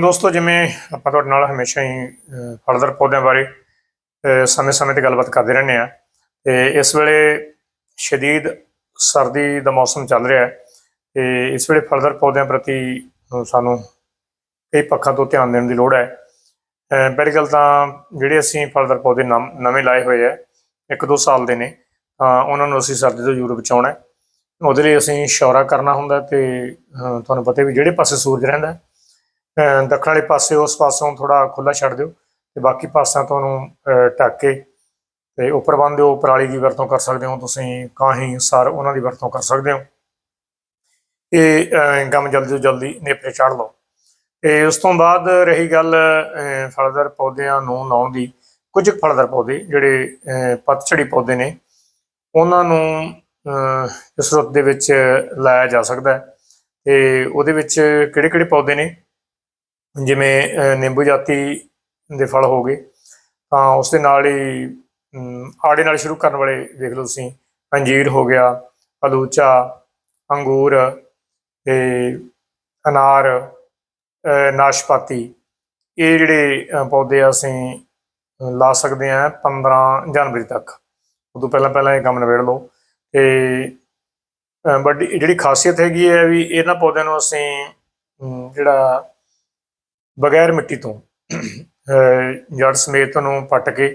ਦੋਸਤੋ ਜਿਵੇਂ ਆਪਾਂ ਤੁਹਾਡੇ ਨਾਲ ਹਮੇਸ਼ਾ ਹੀ ਅਹ, ਫਲਦਾਰ ਪੌਦਿਆਂ ਬਾਰੇ ਸਮੇਂ-ਸਮੇਂ ਤੇ ਗੱਲਬਾਤ ਕਰਦੇ ਰਹਿੰਦੇ ਆ ਤੇ ਇਸ ਵੇਲੇ ਸ਼ਦੀਦ ਸਰਦੀ ਦਾ ਮੌਸਮ ਚੱਲ ਰਿਹਾ ਹੈ ਤੇ ਇਸ ਵੇਲੇ ਫਲਦਾਰ ਪੌਦਿਆਂ ਪ੍ਰਤੀ ਸਾਨੂੰ ਕਈ ਪੱਖਾਂ ਤੋਂ ਧਿਆਨ ਦੇਣ ਦੀ ਲੋੜ ਹੈ। ਪਹਿਲੀ ਗੱਲ ਤਾਂ ਜਿਹੜੇ ਅਸੀਂ ਫਲਦਾਰ ਪੌਦੇ ਨਵੇਂ ਲਾਏ ਹੋਏ ਆ ਇੱਕ ਦੋ ਸਾਲ ਦੇ ਨੇ ਤਾਂ ਉਹਨਾਂ ਨੂੰ ਅਸੀਂ ਸਰਦੀ ਤੋਂ ਜ਼ਰੂਰ ਬਚਾਉਣਾ ਉਹਦੇ ਲਈ ਅਸੀਂ ਸ਼ੌਰਾ ਕਰਨਾ ਹੁੰਦਾ ਤੇ ਤੁਹਾਨੂੰ ਪਤਾ ਵੀ ਜਿਹੜੇ ਪਾਸੇ ਸੂਰਜ ਰਹਿੰਦਾ ਦੱਖਣ ਵਾਲੇ ਪਾਸੇ ਉਸ ਪਾਸੋਂ ਥੋੜਾ ਖੁੱਲਾ ਛੱਡ ਦਿਓ ਤੇ ਬਾਕੀ ਪਾਸਿਆਂ ਤੋਂ ਉਹਨੂੰ ਅਹ, ਢੱਕ ਕੇ ਤੇ ਉੱਪਰ ਬੰਨ ਦਿਓ ਪਰਾਲੀ ਦੀ ਵਰਤੋਂ ਕਰ ਸਕਦੇ ਹੋ ਤੁਸੀਂ ਕਾਹੀਂ ਸਰ ਉਹਨਾਂ ਦੀ ਵਰਤੋਂ ਕਰ ਸਕਦੇ ਹੋ। ਇਹ ਗਮ ਜਲਦੀ ਤੋਂ ਜਲਦੀ ਨੇਪਰੇ ਚਾੜ ਲਓ। ਤੇ ਉਸ ਤੋਂ ਬਾਅਦ ਰਹੀ ਗੱਲ ਫਲਦਾਰ ਪੌਦਿਆਂ ਨੂੰ ਲਾਉਣ ਦੀ। ਕੁਝ ਕੁ ਫਲਦਾਰ ਪੌਦੇ ਜਿਹੜੇ ਪਤਝੜੀ ਪੌਦੇ ਨੇ ਉਹਨਾਂ ਨੂੰ ਇਸ ਰੁੱਤ ਦੇ ਵਿੱਚ ਲਾਇਆ ਜਾ ਸਕਦਾ ਹੈ। ਤੇ ਉਹਦੇ ਵਿੱਚ ਕਿਹੜੇ ਕਿਹੜੇ ਪੌਦੇ ਨੇ? ਜਿਵੇਂ ਨਿੰਬੂ ਜਾਤੀ ਦੇ ਫਲ ਹੋ ਗਏ ਤਾਂ ਉਸ ਦੇ ਨਾਲ ਹੀ ਆੜੇ ਨਾਲ ਸ਼ੁਰੂ ਕਰਨ ਵਾਲੇ ਦੇਖ ਲਓ ਤੁਸੀਂ ਅੰਜੀਰ ਹੋ ਗਿਆ ਅਲੂਚਾ ਅੰਗੂਰ ਤੇ ਅਨਾਰ ਨਾਸ਼ਪਾਤੀ ਇਹ ਜਿਹੜੇ ਪੌਦੇ ਆ ਅਸੀਂ ਲਾ ਸਕਦੇ ਹਾਂ 15 ਜਨਵਰੀ ਤੱਕ। ਉਦੋਂ ਪਹਿਲਾਂ ਪਹਿਲਾਂ ਇਹ ਕੰਮ ਨਿਬੇੜ ਲਓ ਤੇ ਅਹ, ਵੱਡੀ ਜਿਹੜੀ ਖਾਸੀਅਤ ਹੈਗੀ ਹੈ ਵੀ ਇਹਨਾਂ ਪੌਦਿਆਂ ਨੂੰ ਅਸੀਂ ਜਿਹੜਾ ਬਗੈਰ ਮਿੱਟੀ ਤੋਂ ਜੜ ਸਮੇਤ ਨੂੰ ਪੱਟ ਕੇ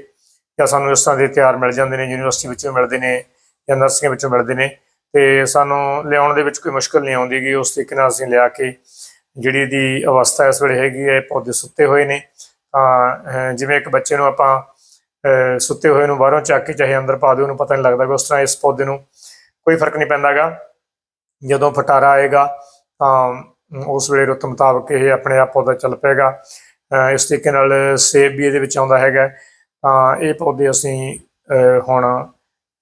ਜਾਂ ਸਾਨੂੰ ਇਸ ਤਰ੍ਹਾਂ ਦੇ ਤਿਆਰ ਮਿਲ ਜਾਂਦੇ ਨੇ, ਯੂਨੀਵਰਸਿਟੀ ਵਿੱਚੋਂ ਮਿਲਦੇ ਨੇ ਜਾਂ ਨਰਸਰੀਆਂ ਵਿੱਚੋਂ ਮਿਲਦੇ ਨੇ ਤੇ ਸਾਨੂੰ ਲਿਆਉਣ ਦੇ ਵਿੱਚ ਕੋਈ ਮੁਸ਼ਕਲ ਨਹੀਂ ਆਉਂਦੀ ਗੀ ਉਸ ਤਰੀਕੇ ਨਾਲ ਅਸੀਂ ਲਿਆ ਕੇ ਜਿਹੜੀ ਦੀ ਅਵਸਥਾ ਇਸ ਵੇਲੇ ਹੈਗੀ ਹੈ ਪੌਦੇ ਸੁੱਤੇ ਹੋਏ ਨੇ। ਤਾਂ ਜਿਵੇਂ ਇੱਕ ਬੱਚੇ ਨੂੰ ਆਪਾਂ ਸੁੱਤੇ ਹੋਏ ਨੂੰ ਬਾਹਰੋਂ ਚੱਕ ਕੇ ਚਾਹੇ ਅੰਦਰ ਪਾ ਦਿਓ, ਉਹਨੂੰ ਪਤਾ ਨਹੀਂ ਲੱਗਦਾ ਕਿ ਉਸ ਤਰ੍ਹਾਂ ਇਸ ਪੌਦੇ ਨੂੰ ਕੋਈ ਫ਼ਰਕ ਨਹੀਂ ਪੈਂਦਾਗਾ ਜਦੋਂ ਫਟਾਰਾ ਆਏਗਾ ਤਾਂ ਉਸ ਵੇਲੇ ਰੁੱਤ ਮੁਤਾਬਕ ਇਹ ਆਪਣੇ ਆਪ ਪੌਦਾ ਚੱਲ ਪਏਗਾ। ਇਸ ਤਰੀਕੇ ਨਾਲ ਸੇਬ ਵੀ ਇਹਦੇ ਵਿੱਚ ਆਉਂਦਾ ਹੈਗਾ ਤਾਂ ਇਹ ਪੌਦੇ ਅਸੀਂ ਹੁਣ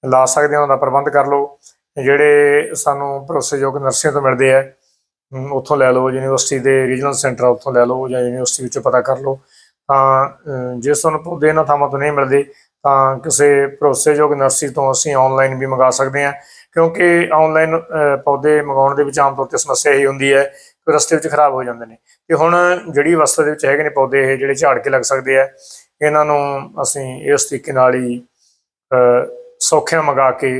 ਲਾ ਸਕਦੇ ਹਾਂ ਉਹਨਾਂ ਦਾ ਪ੍ਰਬੰਧ ਕਰ ਲਓ। ਜਿਹੜੇ ਸਾਨੂੰ ਭਰੋਸੇਯੋਗ ਨਰਸਰੀ ਤੋਂ ਮਿਲਦੇ ਆ ਉੱਥੋਂ ਲੈ ਲਓ, ਯੂਨੀਵਰਸਿਟੀ ਦੇ ਰੀਜਨਲ ਸੈਂਟਰ ਉੱਥੋਂ ਲੈ ਲਓ ਜਾਂ ਯੂਨੀਵਰਸਿਟੀ ਵਿੱਚੋਂ ਪਤਾ ਕਰ ਲਓ। ਤਾਂ ਜੇ ਤੁਹਾਨੂੰ ਪੌਦੇ ਇਹਨਾਂ ਥਾਵਾਂ ਤੋਂ ਨਹੀਂ ਮਿਲਦੇ, ਤਾਂ ਕਿਸੇ ਭਰੋਸੇਯੋਗ ਨਰਸਰੀ ਤੋਂ ਅਸੀਂ ਆਨਲਾਈਨ ਵੀ ਮੰਗਾ ਸਕਦੇ ਹਾਂ। ਕਿਉਂਕਿ ਆਨਲਾਈਨ ਪੌਦੇ ਮੰਗਾਉਣ ਦੇ ਵਿੱਚ ਆਮ ਤੌਰ ਤੇ ਸਮੱਸਿਆ ਇਹ ਹੁੰਦੀ ਹੈ ਰਸਤੇ ਵਿੱਚ ਖਰਾਬ ਹੋ ਜਾਂਦੇ ਨੇ। ਤੇ ਹੁਣ ਜਿਹੜੀ ਅਵਸਥਾ ਦੇ ਵਿੱਚ ਹੈਗੇ ਨੇ ਪੌਦੇ ਇਹ ਜਿਹੜੇ ਝਾੜ ਕੇ ਲੱਗ ਸਕਦੇ ਆ ਇਹਨਾਂ ਨੂੰ ਅਸੀਂ ਇਸ ਤਰੀਕੇ ਨਾਲ ਹੀ ਸੌਖਿਆਂ ਮੰਗਾ ਕੇ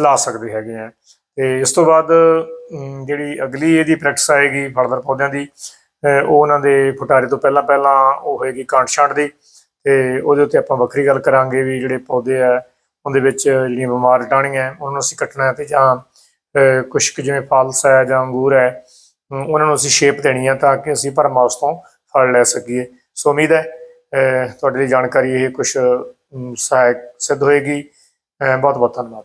ਲਾ ਸਕਦੇ ਹੈਗੇ ਆ। ਤੇ ਇਸ ਤੋਂ ਬਾਅਦ ਜਿਹੜੀ ਅਗਲੀ ਇਹਦੀ ਪ੍ਰੈਕਟਿਸ ਆਏਗੀ ਫਲਦਾਰ ਪੌਦਿਆਂ ਦੀ ਉਹ ਉਹਨਾਂ ਦੇ ਫੁਟਾਰੇ ਤੋਂ ਪਹਿਲਾਂ ਪਹਿਲਾਂ ਉਹ ਹੋਏਗੀ ਕਾਂਟ ਛਾਂਟ ਦੀ। ਤੇ ਉਹਦੇ ਉੱਤੇ ਆਪਾਂ ਵੱਖਰੀ ਗੱਲ ਕਰਾਂਗੇ ਵੀ ਜਿਹੜੇ ਪੌਦੇ ਆ ਉਹਦੇ ਵਿੱਚ ਜਿਹੜੀਆਂ ਬਿਮਾਰ ਟਾਹਣੀਆਂ ਉਹਨਾਂ ਨੂੰ ਅਸੀਂ ਕੱਟਣਾ ਹੈ ਤੇ ਜਾਂ ਅਹ, ਕੁਛ ਕੁ ਜਿਵੇਂ ਫਾਲਸ ਹੈ ਜਾਂ ਅੰਗੂਰ ਹੈ ਉਹਨਾਂ ਨੂੰ ਅਸੀਂ ਸ਼ੇਪ ਦੇਣੀ ਆ ਤਾਂ ਕਿ ਅਸੀਂ ਭਰਮਾ ਉਸ ਤੋਂ ਫਲ ਲੈ ਸਕੀਏ। ਸੋ ਉਮੀਦ ਹੈ ਤੁਹਾਡੇ ਲਈ ਜਾਣਕਾਰੀ ਇਹ ਕੁਝ ਸਹਾਇਕ ਸਿੱਧ ਹੋਏਗੀ। ਬਹੁਤ ਬਹੁਤ ਧੰਨਵਾਦ।